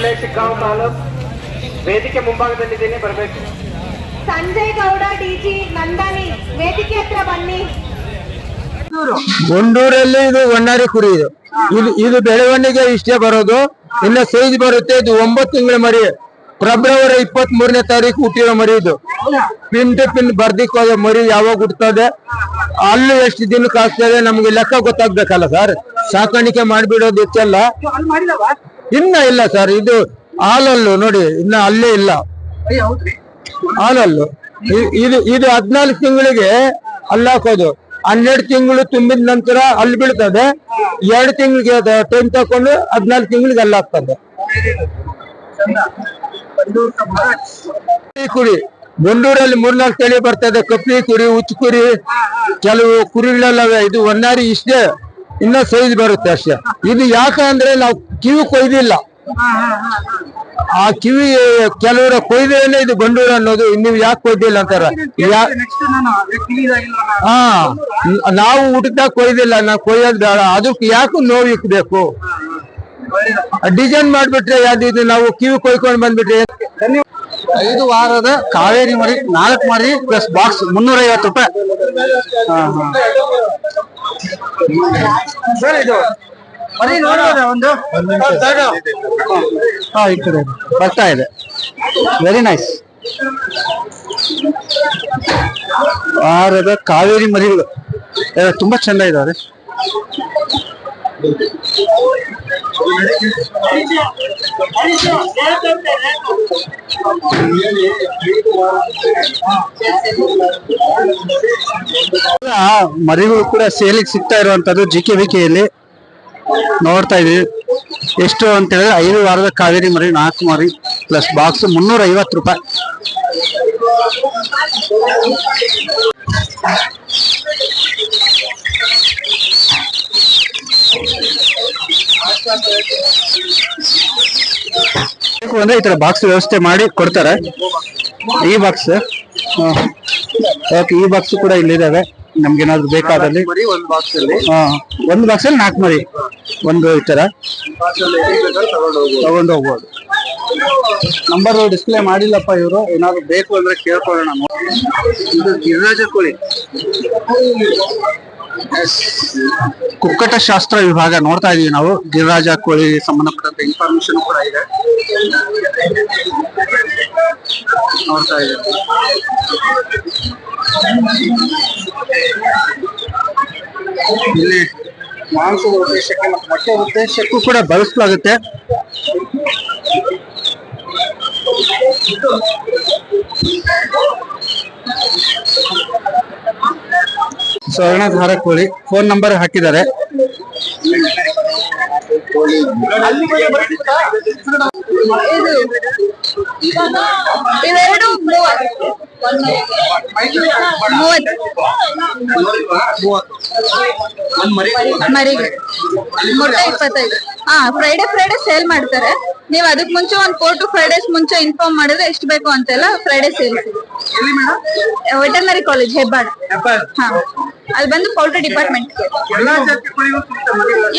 ಜಿಲ್ಲೆ ಶಿಗ್ಗಾಂವ್ ತಾಲೂಕ್. ವೇದಿಕೆ ಮುಂಭಾಗದಲ್ಲಿದ್ದೇನೆ ಬರಬೇಕು. ಸಂಜಯ್ ಗೌಡ ಡಿಜಿ ನಂದನಿ ವೇದಿಕೆ ಹತ್ರ ಬನ್ನಿ. ಗುಂಡೂರಲ್ಲಿ ಇದು ಒಣ್ಣಾರಿ ಕುರಿ ಇದು. ಇದು ಇದು ಬೆಳವಣಿಗೆ ಇಷ್ಟೇ ಬರೋದು. ಇನ್ನ ಸೈಜ್ ಬರುತ್ತೆ ಇದು ಒಂಬತ್ತು ತಿಂಗಳ ಮರಿ. ಫೆಬ್ರವರಿ ಇಪ್ಪತ್ತ್ ಮೂರನೇ ತಾರೀಕು ಹುಟ್ಟಿರೋ ಮರಿ ಇದು. ಪಿನ್ ಟು ಪಿನ್ ಬರ್ದಿಕ್ ಹೋದ ಮರಿ ಯಾವಾಗ ಹುಟ್ಟುತ್ತದೆ ಅಲ್ಲೂ ಎಷ್ಟು ದಿನ ಕಾಸ್ತದೆ ನಮ್ಗೆ ಲೆಕ್ಕ ಗೊತ್ತಾಗ್ಬೇಕಲ್ಲ ಸರ್. ಸಾಕಾಣಿಕೆ ಮಾಡ್ಬಿಡೋದು ಹೆಚ್ಚಲ್ಲ ಇನ್ನ ಇಲ್ಲ ಸರ್ ಇದು ಹಾಲಲ್ಲು ನೋಡಿ, ಇನ್ನ ಅಲ್ಲೇ ಇಲ್ಲ. ಹಾಲಲ್ಲು. ಇದು ಇದು ಹದ್ನಾಲ್ಕು ತಿಂಗಳಿಗೆ ಅಲ್ಲಿ ಹಾಕೋದು. ಹನ್ನೆರಡು ತಿಂಗಳು ತುಂಬಿದ ನಂತರ ಅಲ್ಲಿ ಬೀಳ್ತದೆ. ಎರಡು ತಿಂಗಳಿಗೆ ಟೈಮ್ ತಕೊಂಡು ಹದ್ನಾಲ್ಕು ತಿಂಗಳಿಗೆ ಅಲ್ಲಿ ಹಾಕ್ತದೆ. ಕುರಿ. ಬಂಡೂರಲ್ಲಿ ಮೂರ್ನಾಲ್ಕು ತಳಿ ಬರ್ತದೆ. ಕಪ್ಪಿ ಕುರಿ ಉಚ್ಚು ಕುರಿ, ಕೆಲವು ಕುರಿಗಳೆಲ್ಲವೆ, ಇದು ಒನ್ನಾರಿ ಇಷ್ಟೇ. ಇನ್ನ ಸೈಜ್ ಬರುತ್ತೆ ಅಷ್ಟೇ. ಇದು ಯಾಕಂದ್ರೆ ನಾವು ಕಿವಿ ಕೊಯ್ದಿಲ್ಲ. ಆ ಕಿವಿ ಕೆಲವರ ಕೊಯ್ದೇನೆ ಇದು ಗಂಡೂರು ಅನ್ನೋದು. ನೀವು ಯಾಕೆ ಕೊಯ್ದಿಲ್ಲ ಅಂತಾರ? ಹಾ. ನಾವು ಊಟದಾಗ ಕೊಯ್ದಿಲ್ಲ. ನಾವು ಕೊಯ್ಯೋದ್ ಬೇಡ. ಅದಕ್ಕೆ ಯಾಕೆ ನೋವು ಇಕ್ಬೇಕು? ಡಿಸೈನ್ ಮಾಡ್ಬಿಟ್ರೆ ಯಾವ್ದು ಇದು? ನಾವು ಕಿವಿ ಕೊಯ್ಕೊಂಡು ಬಂದ್ಬಿಟ್ರೆ ಐದು ವಾರದ ಕಾವೇರಿ ಮರಿ, ನಾಲ್ಕು ಮರಿ ಪ್ಲಸ್ ಬಾಕ್ಸ್ ಮುನ್ನೂರ ಐವತ್ತು ರೂಪಾಯಿ. ಸರ್, ಇದು ಮರಿ ಬರ್ತಾ ಇದೆ. ವೆರಿ ನೈಸ್ ವಾರದ ಕಾವೇರಿ ಮರಿಗಳು. ತುಂಬಾ ಚಂದ ಇದಾವೆ. ಮರಿಗಳು ಕೂಡ ಸೇಲಿಗೆ ಸಿಗ್ತಾ ಇರುವಂತದ್ದು ಜಿ ಕೆ ವಿಕೆಯಲ್ಲಿ ನೋಡ್ತಾ ಇದೀವಿ. ಎಷ್ಟು ಅಂತ ಹೇಳಿದ್ರೆ ಐದು ವಾರದ ಕಾವೇರಿ ಮರಿ, ನಾಲ್ಕು ಮರಿ ಪ್ಲಸ್ ಬಾಕ್ಸ್ ಮುನ್ನೂರ ಐವತ್ತು ರೂಪಾಯಿ. ಬೇಕು ಅಂದ್ರೆ ಈ ತರ ಬಾಕ್ಸ್ ವ್ಯವಸ್ಥೆ ಮಾಡಿ ಕೊಡ್ತಾರೆ. ಈ ಬಾಕ್ಸ್ ಓಕೆ ಈ ಬಾಕ್ಸ್ ಕೂಡ ಇಲ್ಲಿದಾವೆ ನಮ್ಗೆ ಏನಾದ್ರು ಬೇಕಾದಲ್ಲಿ. ಒಂದು ಬಾಕ್ಸ್ ಅಲ್ಲಿ. ಹಾ ಒಂದು ಬಾಕ್ಸ್ ಅಲ್ಲಿ ನಾಲ್ಕು ಮರಿ. ಒಂದು ಈ ತರ. ತಗೊಂಡು ಹೋಗ್ಬೋದು. ನಂಬರ್ ಡಿಸ್ಪ್ಲೇ ಮಾಡಿಲ್ಲಪ್ಪ ಇವರು. ಏನಾದ್ರು ಬೇಕು ಅಂದ್ರೆ ಕೇಳ್ಕೊಳ್ಳೋಣ ಇದು ಗಿರಿರಾಜ ಕೋಳಿ. ಕುಕ್ಕಟ ಶಾಸ್ತ್ರ ವಿಭಾಗ ನೋಡ್ತಾ ಇದೀವಿ ನಾವು. ಗಿರಿರಾಜ ಕೋಳಿ ಸಂಬಂಧಪಟ್ಟಂತ ಇನ್ಫಾರ್ಮೇಶನ್ ಕೂಡ ಇದೆ. ನೋಡ್ತಾ ಇದೀವಿ. ಇಲ್ಲಿ ಮಾಂಸದ ಉದ್ದೇಶಕ್ಕೆ ಮತ್ತು ಮೊಟ್ಟೆ ಉದ್ದೇಶಕ್ಕೂ ಕೂಡ ಬಳಸಲಾಗುತ್ತೆ. ಸ್ವರ್ಣಧಾರ ಕೋಳಿ ಫೋನ್ ನಂಬರ್ ಹಾಕಿದ್ದಾರೆ. ಇವೆರಡು ಮೂವತ್ತು. ಮರಿಗೆ. ಮೊಟ್ಟೆ ಇಪ್ಪತ್ತೈದು. ಹಾ ಫ್ರೈಡೆ ಫ್ರೈಡೆ ಸೇಲ್ ಮಾಡ್ತಾರೆ. ನೀವು ಅದಕ್ಕೆ ಮುಂಚೆ ಒಂದ್ ಫೋರ್ ಟು ಫೈವ್ ಡೇಸ್ ಮುಂಚೆ ಇನ್ಫಾರ್ಮ್ ಮಾಡಿದ್ರೆ ಎಷ್ಟು ಬೇಕು ಅಂತೆಲ್ಲ ಫ್ರೈಡೇ ಸೇರಿಸಿ. ವೆಟರ್ನರಿ ಕಾಲೇಜ್ ಹೆಬ್ಬಾಡ್ ಹಾ. ಅಲ್ಲಿ ಬಂದು ಪೌಲ್ಟ್ರಿ ಡಿಪಾರ್ಟ್ಮೆಂಟ್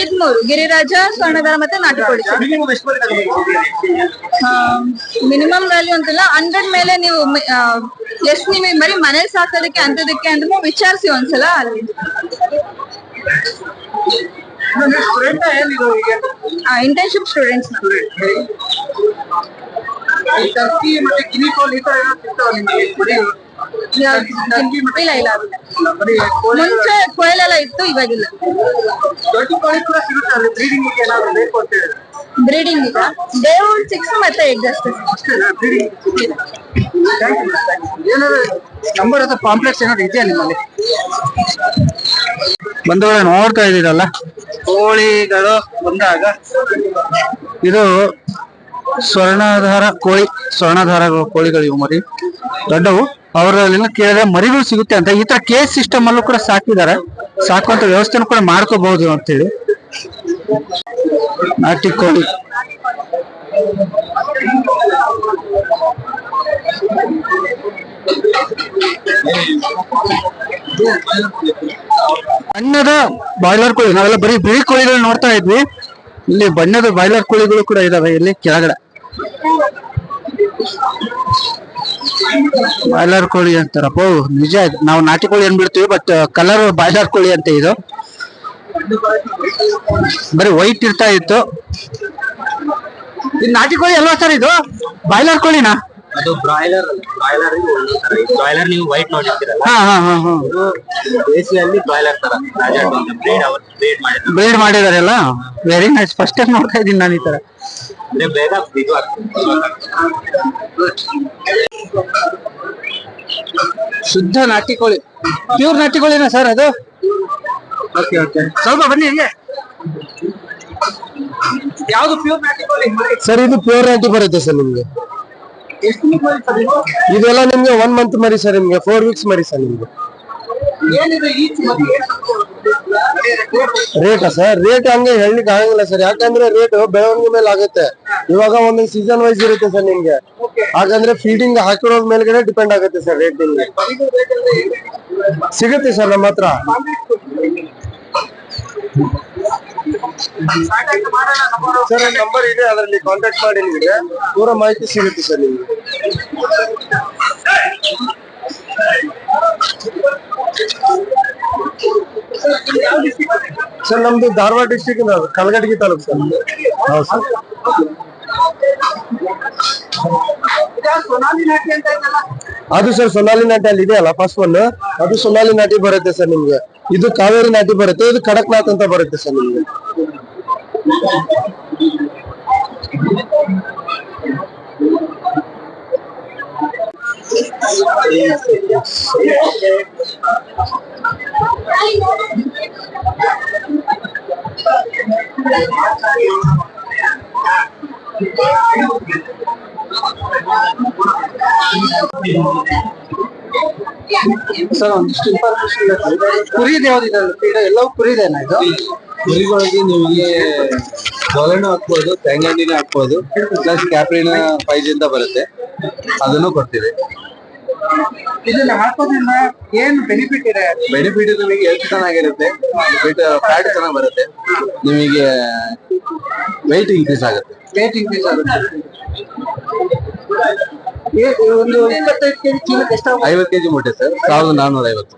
ಇದ್ಮೂರು ಗಿರಿರಾಜ ಸ್ವರ್ಣಧಾರ ಮತ್ತೆ ನಾಟಕೋಳಿ ಮಿನಿಮಮ್ ವ್ಯಾಲ್ಯೂ ಅಂತಿಲ್ಲ. ಹಂಡ್ರೆಡ್ ಮೇಲೆ ನೀವು ಎಷ್ಟ್ ನೀವು ಬರೀ ಮನೇಲಿ ಸಾಕೋದಕ್ಕೆ ಅಂತದಕ್ಕೆ ಅಂದ್ರೆ ವಿಚಾರಿಸಿ ಒಂದ್ಸಲ ಅಲ್ಲಿ. ಇಂಟರ್ನ್ಶಿಪ್ ಸ್ಟೂಡೆಂಟ್ಸ್ ಟರ್ಕಿ ಮತ್ತೆ ಗಿನಿ ಕೋಲ್ ಈ ತರ ಇಲ್ಲ ಇಲ್ಲ ಮುಂಚೆ ಕೊಯ್ಲೆಲ್ಲ ಇತ್ತು, ಇವಾಗಿಲ್ಲ. ದೊಡ್ಡ ಕೋಳಿ ಕೂಡ ಸಿಗುತ್ತೆ ಬ್ರೀಡಿಂಗ್ ಏನಾದ್ರು ಬ್ರೀಡಿಂಗ್ ಈಗ ಡೇವ್ ಸಿಕ್ಸ್ ಮತ್ತೆ ಏನಾದ್ರು ನಂಬರ್ ಅಥವಾ ಕಾಂಪ್ಲೆಕ್ಸ್ ಏನಾದ್ರು ಇದೆಯಾ ನಿಮ್ಮಲ್ಲಿ? ಬಂಧುಗಳೇ ನೋಡ್ತಾ ಇದ್ದೀರಲ್ಲ? ಕೋಳಿಗಳು ಬಂದಾಗ ಇದು ಸ್ವರ್ಣಧಾರ ಕೋಳಿ, ಸ್ವರ್ಣಧಾರ ಕೋಳಿಗಳು ಇವು ಮರಿ. ದೊಡ್ಡವು. ಅವರಲ್ಲಿ ಕೇಳಿದ್ರೆ ಮರಿಗಳು ಸಿಗುತ್ತೆ ಅಂತ. ಈ ತರ ಕೇಸ್ ಸಿಸ್ಟಮ್ ಅಲ್ಲೂ ಕೂಡ ಸಾಕಿದ್ದಾರೆ. ಸಾಕುವಂತ ವ್ಯವಸ್ಥೆನೂ ಕೂಡ ಮಾಡ್ಕೋಬಹುದು ಅಂತೇಳಿ. ನಾಟಿ ಕೋಳಿ. ಬಣ್ಣದ ಬಾಯ್ಲರ್ ಕೋಳಿ, ನಾವೆಲ್ಲ ಬರೀ ಬಿಳಿ ಕೋಳಿಗಳು ನೋಡ್ತಾ ಇದ್ವಿ. ಇಲ್ಲಿ ಬಣ್ಣದ ಬಾಯ್ಲರ್ ಕೋಳಿಗಳು ಕೂಡ ಇದಾವೆ ಇಲ್ಲಿ ಕೆಳಗಡೆ. ಬಾಯ್ಲರ್ ಕೋಳಿ ಅಂತಾರಪ್ಪ ನಿಜ, ನಾವು ನಾಟಿ ಕೋಳಿ ಅನ್ಬಿಡ್ತೀವಿ ಬಟ್ ಕಲರ್ ಬಾಯ್ಲರ್ ಕೋಳಿ ಅಂತ ಇದು. ಬರೀ ವೈಟ್ ಇರ್ತಾ ಇತ್ತು. ನಾಟಿ ಕೋಳಿ ಅಲ್ವಾ ಸರ್ ಇದು? ಬಾಯ್ಲರ್ ಕೋಳಿನಾ? ಅದು ಬ್ರಾಯ್ಲರ್ ಬ್ರಾಯ್ಲರ್ ಬ್ರಾಯ್ಲರ್ ನೀವು ವೈಟ್ ನೋಡಿರ್ತೀರಲ್ಲ? ಹಾ ಹಾ ಹಾ ಹಾ. ಇದು ದೇಶಿಯಲ್ಲಿ ಬ್ರಾಯ್ಲರ್ ತರ ರಾಜಾ ಬ್ರೀಡ್ ಅವ್ರು ಬ್ರೀಡ್ ಮಾಡಿದ್ರು. ಬ್ರೀಡ್ ಮಾಡಿದಾರಲ್ಲ ವೆರಿ ನೈಸ್ ಫಸ್ಟ್ ಟೈಮ್ ನೋಡ್ತಾ ಇದ್ದೀನಿ ನಾನು ಈ ತರ. ಅಂದ್ರೆ ಬೇಗ ಇದು ಶುದ್ಧ ನಾಟಿ ಕೋಳಿ. ಪ್ಯೂರ್ ನಾಟಿ ಕೋಳಿನಾ ಸರ್ ಅದು? ಓಕೆ ಓಕೆ ಸ್ವಲ್ಪ ಬನ್ನಿ ಹಂಗೆ. ಯಾವ್ದು ಪ್ಯೂರ್ ನಾಟಿ ಕೋಳಿ? ಸರ್ ಇದು ಪ್ಯೂರ್ ನಾಟಿ ಬರುತ್ತೆ ಸರ್ ನಿಮ್ಗೆ. ಇದೆಲ್ಲ ನಿಮ್ಗೆ ಒನ್ ಮಂತ್ ಮರಿ ಸರ್ ನಿಮ್ಗೆ ಫೋರ್ ವೀಕ್ಸ್ ಮರಿ ಸರ್ ನಿಮ್ಗೆ. ರೇಟಾ ಸರ್ ರೇಟ್ ಹಂಗೆ ಹೇಳಲಿಕ್ಕೆ ಆಗಂಗಿಲ್ಲ ಸರ್ ಯಾಕಂದ್ರೆ ರೇಟ್ ಬೆಳವಣಿಗೆ ಮೇಲೆ ಆಗುತ್ತೆ. ಇವಾಗ ಒಂದೊಂದು ಸೀಸನ್ ವೈಸ್ ಇರುತ್ತೆ ಸರ್ ನಿಮ್ಗೆ. ಹಾಗಂದ್ರೆ ಫೀಡಿಂಗ್ ಹಾಕಿರೋದ್ ಮೇಲ್ಗಡೆ ಡಿಪೆಂಡ್ ಆಗುತ್ತೆ ಸರ್ ರೇಟ್ ನಿಮ್ಗೆ. ಸಿಗುತ್ತೆ ಸರ್ ನಮ್ಮ ಹತ್ರ. ಸರ್ ನಂಬರ್ ಇದೆ, ಅದರಲ್ಲಿ ಕಾಂಟ್ಯಾಕ್ಟ್ ಮಾಡಿ ನಿಮಗೆ. ಪೂರ ಮಾಹಿತಿ ಸಿಗುತ್ತೆ ಸರ್ ನಿಮಗೆ. ಸರ್, ನಮ್ದು ಧಾರವಾಡ ಡಿಸ್ಟಿಕ್ ಕಲಗಟಗಿ ತಾಲೂಕು ಸರ್. ಹೌದು ಸರ್. ಅದು ಸರ್ ಸೊನಾಲಿ ನಾಟಿ ಅಲ್ಲಿ ಇದೆಯಲ್ಲ ಫಸ್ಟ್ ಒನ್ ಅದು ಸೊನಾಲಿ ನಾಟಿ ಬರುತ್ತೆ ಸರ್ ನಿಮ್ಗೆ ಇದು ಕಾವೇರಿ ನಾಟಿ ಬರುತ್ತೆ ಇದು ಕಡಕ್ನಾಥ್ ಅಂತ ಬರುತ್ತೆ ಸರ್ ನಿಮ್ಗೆ ಸರ್ ಒಂದಿಷ್ಟು ಇನ್ಫಾರ್ಮೇಶನ್ ಕುರಿದು ಯಾವ್ದಿದೆ ಫೀಡ್ ಎಲ್ಲವೂ ಕುರಿದೇನಾ ಇದು? ಕುರಿಗಳಿಗೆ ನಿಮಗೆ ಗೊಲೆನೂ ಹಾಕ್ಬೋದು ತೆಂಗಣ್ಣಿನ ಹಾಕ್ಬೋದು ಪ್ಲಸ್ ಕ್ಯಾಪ್ರಿನ ಫೈಜ್ ಅಂತ ಬರುತ್ತೆ. ಅದನ್ನು ಕೊಡ್ತೀವಿ. ಇದನ್ನ ಹಾಕೋದ್ರಿಂದ ಏನ್ ಬೆನಿಫಿಟ್ ಇದೆ? ಬೆನಿಫಿಟ್ ನಿಮಗೆ ಹೆಲ್ತ್ ಚೆನ್ನಾಗಿರುತ್ತೆ. ಬಿಟ್ ಫ್ಯಾಟ್ ಚೆನ್ನಾಗಿ ಬರುತ್ತೆ. ನಿಮಗೆ ವೆಯ್ಟ್ ಇನ್ಕ್ರೀಸ್ ಆಗುತ್ತೆ. ವೆಯ್ಟ್ ಇನ್ಕ್ರೀಸ್ ಆಗುತ್ತೆ. ಒಂದು ಇಪ್ಪತ್ತೈದು ಕೆಜಿ ಚೀಲಕ್ಕೆ ಐವತ್ತು ಕೆಜಿ ಮೂಟೆ ಸರ್. ಸಾವಿರದ ನಾನ್ನೂರ ಐವತ್ತು.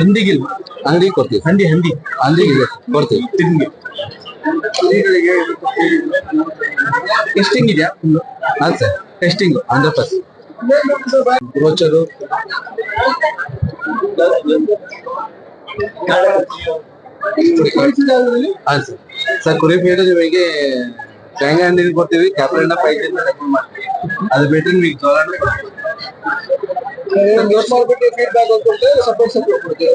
ಹಂದಿಗಿಲ್ಲ ಅಂಗಡಿ ಕೊಡ್ತೀವಿ ಹಂದಿ ಹಂದಿ. ಹಂದಿಗೆ ಕೊಡ್ತೀವಿ. ತಿಂಡಿ. ಟೆಸ್ಟಿಂಗ್ ಇದೆಯಾ? ಹಾಂ sir. Testing hundred percent. Brochure ಹಾಂ ಸರ್. ಸರ್ ಕುರಿ ಫೀಡ್ ನಿಮಗೆ ಶೇಂಗಾ ಹಣ್ಣಿನ ಕೊಡ್ತೀವಿ ಕ್ಯಾಪ್ರಿನ ಫೈವ್ ಅದು ಬಿಟ್ಟರೆ ನಿಮಗೆ ಜೋಳನೂ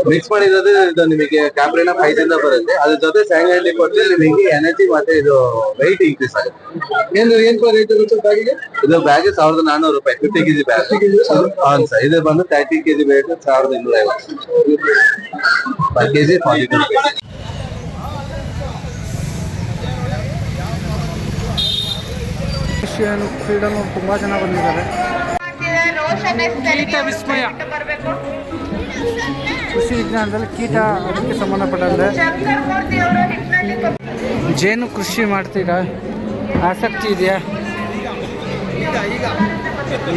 ಮಿಕ್ಸ್ ಮಾಡಿದ್ರೆ ಇದು ನಿಮಗೆ ಕ್ಯಾಪ್ರಿನ ಫೈವ್ ಇಂದ ಬರುತ್ತೆ. ಅದ್ರ ಜೊತೆ ಶೇಂಗಾ ಹಣ್ಣಿ ಕೊಟ್ಟರೆ ನಿಮಗೆ ಎನರ್ಜಿ ಮತ್ತೆ ಇದು weight ಇನ್ಕ್ರೀಸ್ ಆಗುತ್ತೆ. ಏನು ಏನ್ ರೇಟ್ ಇರುತ್ತೆ ಬ್ಯಾಗಿಗೆ? ಇದು ಬ್ಯಾಗ್ ಸಾವಿರದ ನಾನ್ನೂರು ರೂಪಾಯಿ ಫಿಫ್ಟಿ ಕೆಜಿ ಬ್ಯಾಗ್. ಹೌದು ಸರ್ ಇದು ಬಂದು ತರ್ಟಿ ಕೆಜಿ ಬೇಕು ಸಾವಿರದ ಇನ್ನೂರ ಐವತ್ತು per KG forty two freedom ತುಂಬಾ ಜನ ಬಂದಿದ್ದಾರೆ. ಕೀಟ ವಿಸ್ಮಯ. ಕೃಷಿ ವಿಜ್ಞಾನದಲ್ಲಿ ಕೀಟ ಅದಕ್ಕೆ ಸಂಬಂಧಪಟ್ಟಂತೆ. ಜೇನು ಕೃಷಿ ಮಾಡ್ತೀರಾ? ಆಸಕ್ತಿ ಇದೆಯಾ?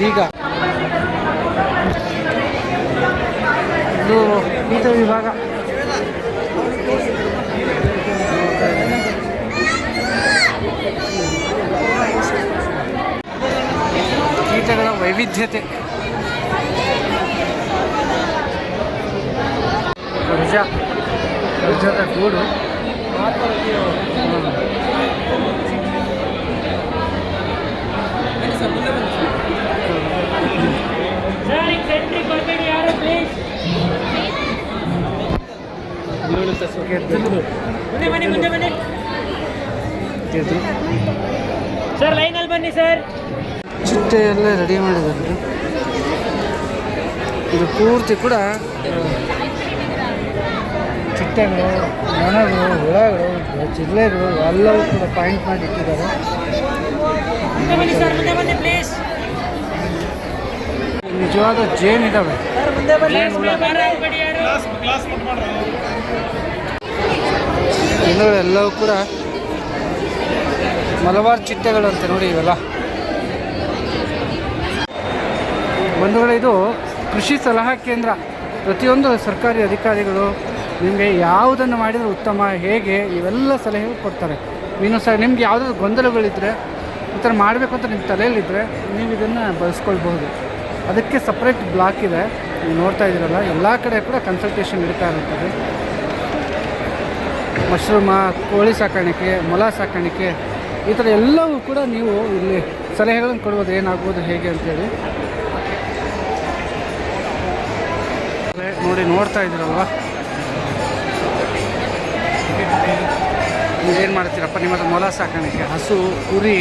ಈಗ. ಇದು ಕೀಟ ವಿಭಾಗ. ಕೀಟಗಳ ವೈವಿಧ್ಯತೆ. ನಿಜ ನಿಜದ ಗೂಡು. ಗೆದ್ದಲು ಸರ್ ಲೈನಲ್ಲಿ ಬನ್ನಿ ಸರ್. ಚಿಟ್ಟೆ ಎಲ್ಲ ರೆಡಿ ಮಾಡಿದ್ದಾರೆ. ಇದು ಪೂರ್ತಿ ಕೂಡ ಚಿಟ್ಟೆಗಳು ನೊಣಗಳು ಹುಳಗಳು, ಚಿಲ್ಲೆಗಳು ಎಲ್ಲವೂ ಕೂಡ ಪಾಯಿಂಟ್ ಮಾಡಿ ಇಟ್ಟಿದ್ದಾರೆ. ನಿಜವಾದ ಜೇನ್ ಇದಾವೆ. ಎಲ್ಲವೂ ಕೂಡ ಮಲಬಾರ್ ಚಿಟ್ಟೆಗಳು ಅಂತ ನೋಡಿ ಇವೆಲ್ಲ. ಬಂಧುಗಳೇ, ಇದು ಕೃಷಿ ಸಲಹಾ ಕೇಂದ್ರ. ಪ್ರತಿಯೊಂದು ಸರ್ಕಾರಿ ಅಧಿಕಾರಿಗಳು ನಿಮಗೆ ಯಾವುದನ್ನು ಮಾಡಿದರೆ ಉತ್ತಮ, ಹೇಗೆ, ಇವೆಲ್ಲ ಸಲಹೆ ಕೊಡ್ತಾರೆ. ನೀನು ಸಹ ನಿಮ್ಗೆ ಯಾವುದಾದ್ರು ಗೊಂದಲಗಳಿದ್ದರೆ ಈ ಥರ ಮಾಡಬೇಕು ಅಂತ ನಿಮ್ಮ ತಲೆಯಲ್ಲಿದ್ದರೆ ನೀವು ಇದನ್ನು ಬಳಸ್ಕೊಳ್ಬಹುದು. ಅದಕ್ಕೆ ಸಪ್ರೇಟ್ ಬ್ಲಾಕ್ ಇದೆ. ನೀವು ನೋಡ್ತಾ ಇದ್ದೀರಲ್ಲ, ಎಲ್ಲ ಕಡೆ ಕೂಡ ಕನ್ಸಲ್ಟೇಷನ್ ನಡೀತಾ ಇರುತ್ತದೆ. ಮಶ್ರೂಮ, ಕೋಳಿ ಸಾಕಾಣಿಕೆ, ಮೊಲ ಸಾಕಾಣಿಕೆ, ಈ ಥರ ಎಲ್ಲವೂ ಕೂಡ ನೀವು ಇಲ್ಲಿ ಸಲಹೆಗಳನ್ನು ಕೊಡ್ಬೋದು, ಏನಾಗ್ಬೋದು, ಹೇಗೆ ಅಂತೇಳಿ. ನೋಡಿ ನೋಡ್ತಾ ನೀವು ನೀವೇನು ಮಾಡ್ತೀರಪ್ಪ? ನಿಮ್ಮ ಹತ್ರ ಮೊಲ ಸಾಕಾಣಿಕೆ, ಹಸು, ಕುರಿ,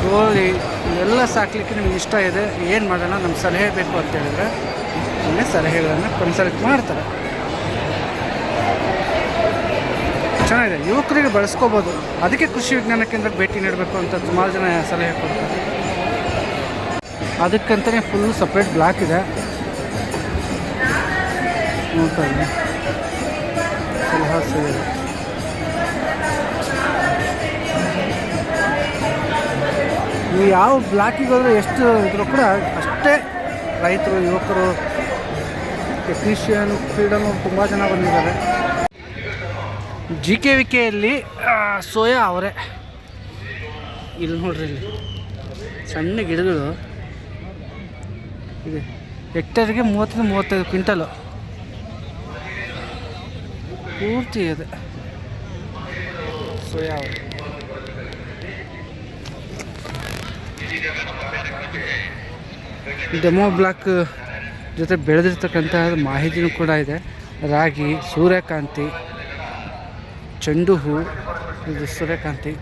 ಕೋಳಿ, ಇವೆಲ್ಲ ಸಾಕಲಿಕ್ಕೆ ನಿಮ್ಗೆ ಇಷ್ಟ ಇದೆ. ಏನು ಮಾಡೋಣ? ನಮ್ಮ ಸಲಹೆ ಬೇಕು ಅಂತ ಹೇಳಿದ್ರೆ ನಿಮಗೆ ಸಲಹೆಗಳನ್ನು ಕನ್ಸಲ್ಟ್ ಮಾಡ್ತಾರೆ. ಚೆನ್ನಾಗಿದೆ. ಯುವಕರಿಗೆ ಬಳಸ್ಕೋಬೋದು. ಅದಕ್ಕೆ ಕೃಷಿ ವಿಜ್ಞಾನ ಕೇಂದ್ರಕ್ಕೆ ಭೇಟಿ ನೀಡಬೇಕು ಅಂತ ಸುಮಾರು ಜನ ಸಲಹೆ ಕೊಡ್ತಾರೆ. ಅದಕ್ಕಂತಲೇ ಫುಲ್ ಸಪ್ರೇಟ್ ಬ್ಲಾಕ್ ಇದೆ. ನೋಡ್ತಾ ಇದ್ದೀನಿ ನೀವು ಯಾವ ಬ್ಲಾಕಿಗೆ ಹೋದ್ರೆ ಎಷ್ಟು ಇದ್ರೂ ಕೂಡ ಅಷ್ಟೇ ರೈತರು, ಯುವಕರು ಟೆಕ್ನಿಷಿಯನ್ ಫ್ರೀಡಮ್ ತುಂಬ ಜನ ಬಂದಿದ್ದಾರೆ. ಜಿ ಕೆ ವಿ ಕೆಯಲ್ಲಿ ಸೋಯಾ ಅವರೇ. ಇಲ್ಲಿ ನೋಡ್ರಿ ಇಲ್ಲಿ. ಸಣ್ಣ ಗಿಡಗಳು. ಇದೆ. ಹೆಕ್ಟರ್ಗೆ ಮೂವತ್ತರಿಂದ ಮೂವತ್ತೈದು ಕ್ವಿಂಟಲು. ಪೂರ್ತಿ ಇದೆ. ಸೋಯಾ ಡೆಮೋ ಬ್ಲಾಕ್ ಜೊತೆ ಬೆಳೆದಿರ್ತಕ್ಕಂಥ ಮಾಹಿತಿನೂ ಕೂಡ ಇದೆ. ರಾಗಿ, ಸೂರ್ಯಕಾಂತಿ, ಚೆಂಡು ಹೂ, ಇದು ಸೂರ್ಯಕಾಂತಿ.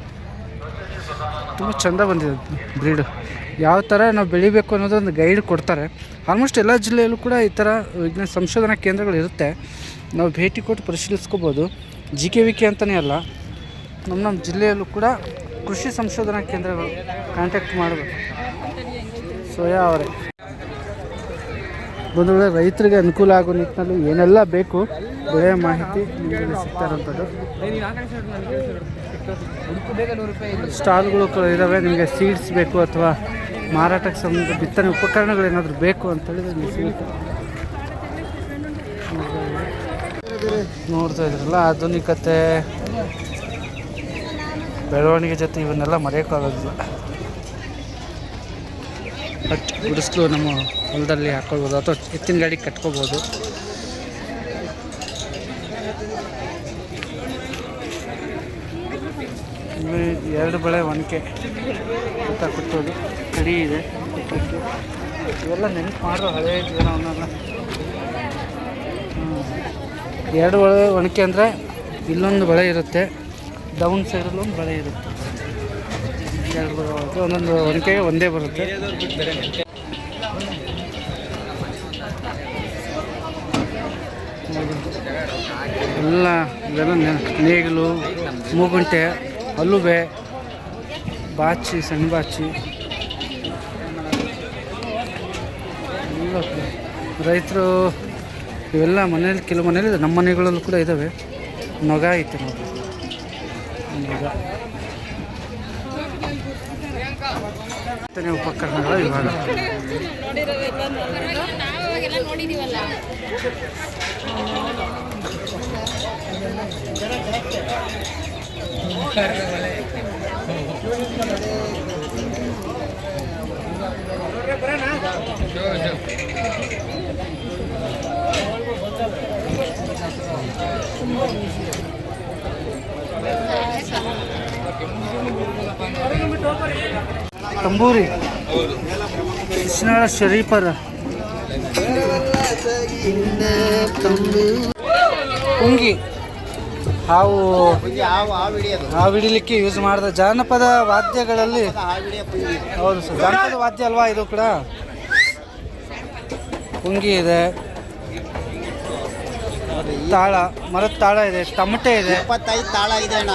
ತುಂಬ ಚೆಂದ ಬಂದಿದೆ ಬ್ರೀಡು ಯಾವ ಥರ ನಾವು ಬೆಳಿಬೇಕು ಅನ್ನೋದೊಂದು ಗೈಡ್ ಕೊಡ್ತಾರೆ. ಆಲ್ಮೋಸ್ಟ್ ಎಲ್ಲ ಜಿಲ್ಲೆಯಲ್ಲೂ ಕೂಡ ಈ ಥರ ವಿಜ್ಞಾನ ಸಂಶೋಧನಾ ಕೇಂದ್ರಗಳು ಇರುತ್ತೆ. ನಾವು ಭೇಟಿ ಕೊಟ್ಟು ಪರಿಶೀಲಿಸ್ಕೋಬೋದು. ಜಿ ಕೆ ವಿ ಕೆ ಅಂತಲೇ ಅಲ್ಲ, ನಮ್ಮ ನಮ್ಮ ಜಿಲ್ಲೆಯಲ್ಲೂ ಕೂಡ ಕೃಷಿ ಸಂಶೋಧನಾ ಕೇಂದ್ರಗಳು ಕಾಂಟ್ಯಾಕ್ಟ್ ಮಾಡಬೇಕು. ಸೋಯಾ ಅವರೇ. ಬಂಧುಗಳೇ ರೈತರಿಗೆ ಅನುಕೂಲ ಆಗೋ ನಿಟ್ಟಿನಲ್ಲಿ ಏನೆಲ್ಲ ಬೇಕು, ಒಳ್ಳೆಯ ಮಾಹಿತಿ ಸಿಗ್ತಾ ಇರೋಂಥದ್ದು ಸ್ಟಾಲ್ಗಳು ಇದ್ದಾವೆ ನಿಮಗೆ ಸೀಡ್ಸ್ ಬೇಕು ಅಥವಾ ಮಾರಾಟಕ್ಕೆ ಸಂಬಂಧ ಬಿತ್ತನೆ ಉಪಕರಣಗಳು ಏನಾದರೂ ಬೇಕು ಅಂತ ಹೇಳಿದ್ರೆ ನಿಮಗೆ ಸಿಗುತ್ತೆ. ನೋಡ್ತಾ ಇದ್ರಲ್ಲ, ಆಧುನಿಕತೆ, ಬೆಳವಣಿಗೆ ಜೊತೆ ಇವನ್ನೆಲ್ಲ ಮರೆಯೋಕ್ಕಾಗೋದಿಲ್ಲ. ಬಟ್ ಗುಡಿಸ್ಲು ನಮ್ಮ ಹೊಲದಲ್ಲಿ ಹಾಕ್ಕೊಳ್ಬೋದು ಅಥವಾ ಎತ್ತಿನ ಗಾಡಿ ಕಟ್ಕೋಬೋದು ಎರಡು ಬೆಳೆ ಒನಕೆ ಅಂತ ಕುಟ್ಟೋದು ಕಡಿ ಇದೆ. ಇವೆಲ್ಲ ನೆನಪು ಮಾಡೋ ಹಳೆಯ ಜೀವನವನ್ನೆಲ್ಲ. ಎರಡು ಬಳೆ ಒನಕೆ ಅಂದರೆ ಇಲ್ಲೊಂದು ಬಳೆ ಇರುತ್ತೆ ಡೌನ್ ಸೈಡಲ್ಲೊಂದು ಬಳೆ ಇರುತ್ತೆ ಎರಡು ಬಳೆ. ಒಂದೊಂದು ಒಣಕೆಗೆ ಒಂದೇ ಬರುತ್ತೆ ಎಲ್ಲ ಇವೆಲ್ಲ ನೆ- ನೇಗಿಲು, ಮೂಗುಂಟೆ ಹಲ್ಲುಬೆ ಬಾಚಿ ಸಣ್ಣ ಬಾಚಿ ರೈತರು ಇವೆಲ್ಲ ಮನೇಲಿ ಕೆಲವು ಮನೇಲಿ. ನಮ್ಮ ಮನೆಗಳಲ್ಲೂ ಕೂಡ ಇದ್ದಾವೆ. ನೊಗ ಐತೆ ನೋಡಿ ನೊಗ. ಉಪಕರಣಗಳು ಇವಾಗ. ತಂಬೂರಿ ಕೃಷ್ಣಾಳ ಶರೀಫರ ಪುಂಗಿ ಹಾವು ಹಾವು ಹಿಡಿಲಿಕ್ಕೆ ಯೂಸ್ ಮಾಡಿದ ಜಾನಪದ ವಾದ್ಯಗಳಲ್ಲಿ ಹೌದು ಸರ್ ಜಾನಪದ ವಾದ್ಯ ಅಲ್ವಾ ಇದು ಕೂಡ? ಪುಂಗಿ ಇದೆ. ತಾಳ ಮರದ ತಾಳ ಇದೆ ತಮಟೆ ಇದೆ. ಇಪ್ಪತ್ತೈದು ತಾಳ ಇದೆ ಅಣ್ಣ.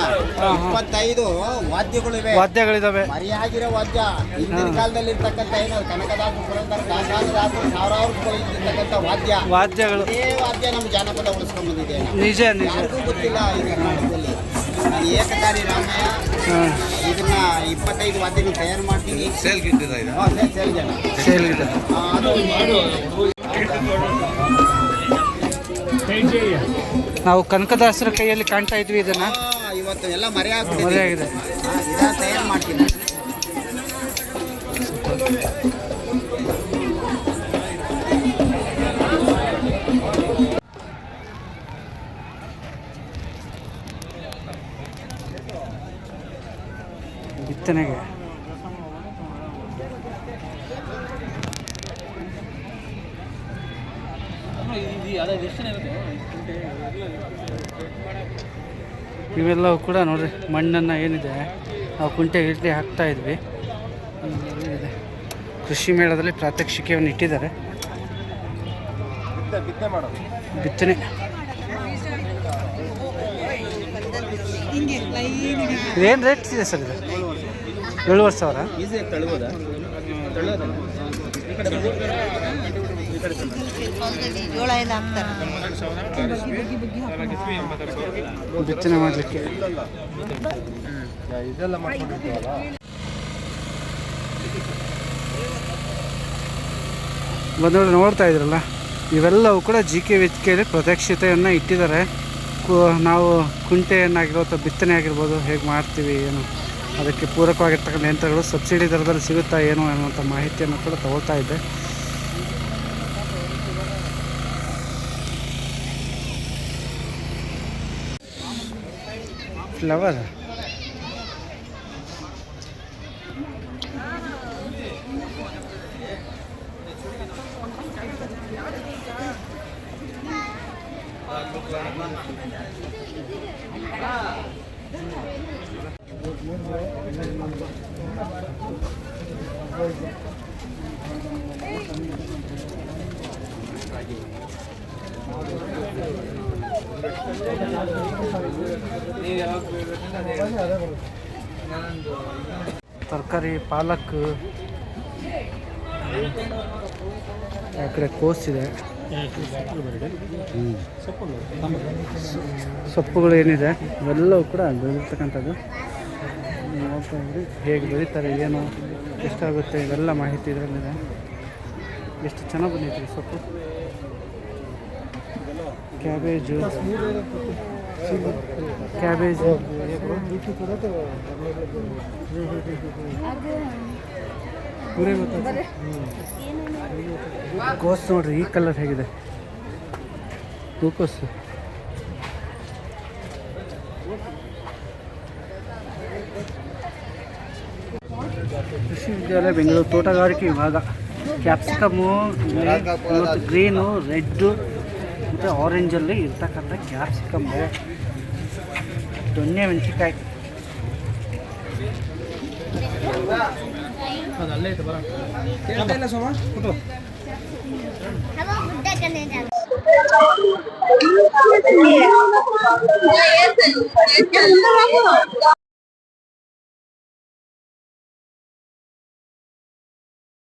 ಇಪ್ಪತ್ತೈದು ವಾದ್ಯಗಳಿವೆ. ವಾದ್ಯಗಳಿದಾವೆ. ಮರಿಯಾಗಿರೋ ವಾದ್ಯ. ಹಿಂದಿನ ಕಾಲದಲ್ಲಿ ಇರ್ತಕ್ಕಂಥ ಏನು ಕನಕದಾಸ ಪುರಂದರ ದಾಸರಾಜದಾಸರು ಸಾವಿರಾರು ಇರ್ತಕ್ಕಂಥ ವಾದ್ಯ. ವಾದ್ಯಗಳು. ಈ ವಾದ್ಯ ನಮ್ಮ ಜಾನಪದ ಉಳಿಸ್ಕೊಂಡು ಬಂದಿದೆ ನಿಜ ನಿಜ. ಯಾರಿಗೂ ಗೊತ್ತಿಲ್ಲ ಈ ಕರ್ನಾಟಕದಲ್ಲಿ. ನಾನು ಏಕದಾರಿ ರಾಮಯ್ಯ. ಇದನ್ನ ಇಪ್ಪತ್ತೈದು ವಾದ್ಯಗಳು ತಯಾರು ಮಾಡ್ತೀನಿ. ಸೇಲ್ ಗಿಟ್ಟಿದ ಇದು? ಹಾಂ ಸೇಲ್ ಸೇಲ್ ಜನ ಸೇಲ್ಗಿದೆ ಆ, ಅದು ನಾವು ಕನಕದಾಸರ ಕೈಯಲ್ಲಿ ಕಾಣ್ತಾ ಇದ್ವಿ ಇದನ್ನ. ಇವತ್ತು ಎಲ್ಲ ಮರೆ ಮರೆಯಾಗಿದೆ ಆಗಿದೆ. ಮಾಡ್ತೀನಿ? ಬಿತ್ತನೆಗೆ. ಇವೆಲ್ಲವೂ ಕೂಡ ನೋಡ್ರಿ, ಮಣ್ಣನ್ನು ಏನಿದೆ ನಾವು ಕುಂಟೆ ಇಡ್ಲಿ ಹಾಕ್ತಾ ಇದ್ವಿ. ಇದೆ. ಕೃಷಿ ಮೇಳದಲ್ಲಿ ಪ್ರಾತ್ಯಕ್ಷಿಕೆಯನ್ನು ಇಟ್ಟಿದ್ದಾರೆ. ಬಿತ್ತನೆ. ಏನು ರೇಟ್ ಇದೆ ಸರ್ ಇದು? ಏಳುವರೆ ಸಾವಿರ? ಬಿತ್ತನೆ ಮಾಡಲಿಕ್ಕೆ. ಬಂದವರು ನೋಡ್ತಾ ಇದ್ರಲ್ಲ, ಇವೆಲ್ಲವೂ ಕೂಡ ಜಿ ಕೆ ವೇದಿಕೆಯಲ್ಲಿ ಪ್ರತ್ಯಕ್ಷತೆಯನ್ನು ಇಟ್ಟಿದ್ದಾರೆ. ನಾವು ಕುಂಟೆಯನ್ನಾಗಿರೋ ಅಥವಾ ಬಿತ್ತನೆ ಆಗಿರ್ಬೋದು ಹೇಗೆ ಮಾಡ್ತೀವಿ, ಏನು, ಅದಕ್ಕೆ ಪೂರಕವಾಗಿರ್ತಕ್ಕಂಥ ಯಂತ್ರಗಳು ಸಬ್ಸಿಡಿ ದರದಲ್ಲಿ ಸಿಗುತ್ತಾ, ಏನು ಅನ್ನುವಂಥ ಮಾಹಿತಿಯನ್ನು ಕೂಡ ತಗೊಳ್ತಾ ಇದ್ದೆ. clavada. ಪಾಲಕ್ ಆ ಕಡೆ ಕೋಸಿದೆ ಸೊಪ್ಪುಗಳು ಏನಿದೆ? ಇವೆಲ್ಲವೂ ಕೂಡ ಬೆಳೆದಿರ್ತಕ್ಕಂಥದ್ದು. ನೋಡ್ತಾ ಹೇಗೆ ಬೆಳೀತಾರೆ, ಏನು, ಎಷ್ಟಾಗುತ್ತೆ, ಇವೆಲ್ಲ ಮಾಹಿತಿ ಇದರಲ್ಲಿದೆ. ಎಷ್ಟು ಚೆನ್ನಾಗಿ ಬಂದೈತೆ ಸೊಪ್ಪು? ಕ್ಯಾಬೇಜು. ಕ್ಯಾಬೇಜು. ಪೂರೇ ಕೋಸ್ ನೋಡ್ರಿ ಈ ಕಲರ್ ಹೇಗಿದೆ? ಹೂಕೋಸು ಕೃಷಿ ವಿದ್ಯಾಲಯ ಬೆಂಗಳೂರು ತೋಟಗಾರಿಕೆ ವಿಭಾಗ. ಕ್ಯಾಪ್ಸಿಕಮ್ಮು ಗ್ರೀನು ರೆಡ್ಡು ಮತ್ತು ಆರೆಂಜಲ್ಲಿ ಇರ್ತಕ್ಕಂಥ ಕ್ಯಾಪ್ಸಿಕಮ್ಮು ದೊಣ್ಣೆ ಮೆಣಸಿಕಾಯಿ.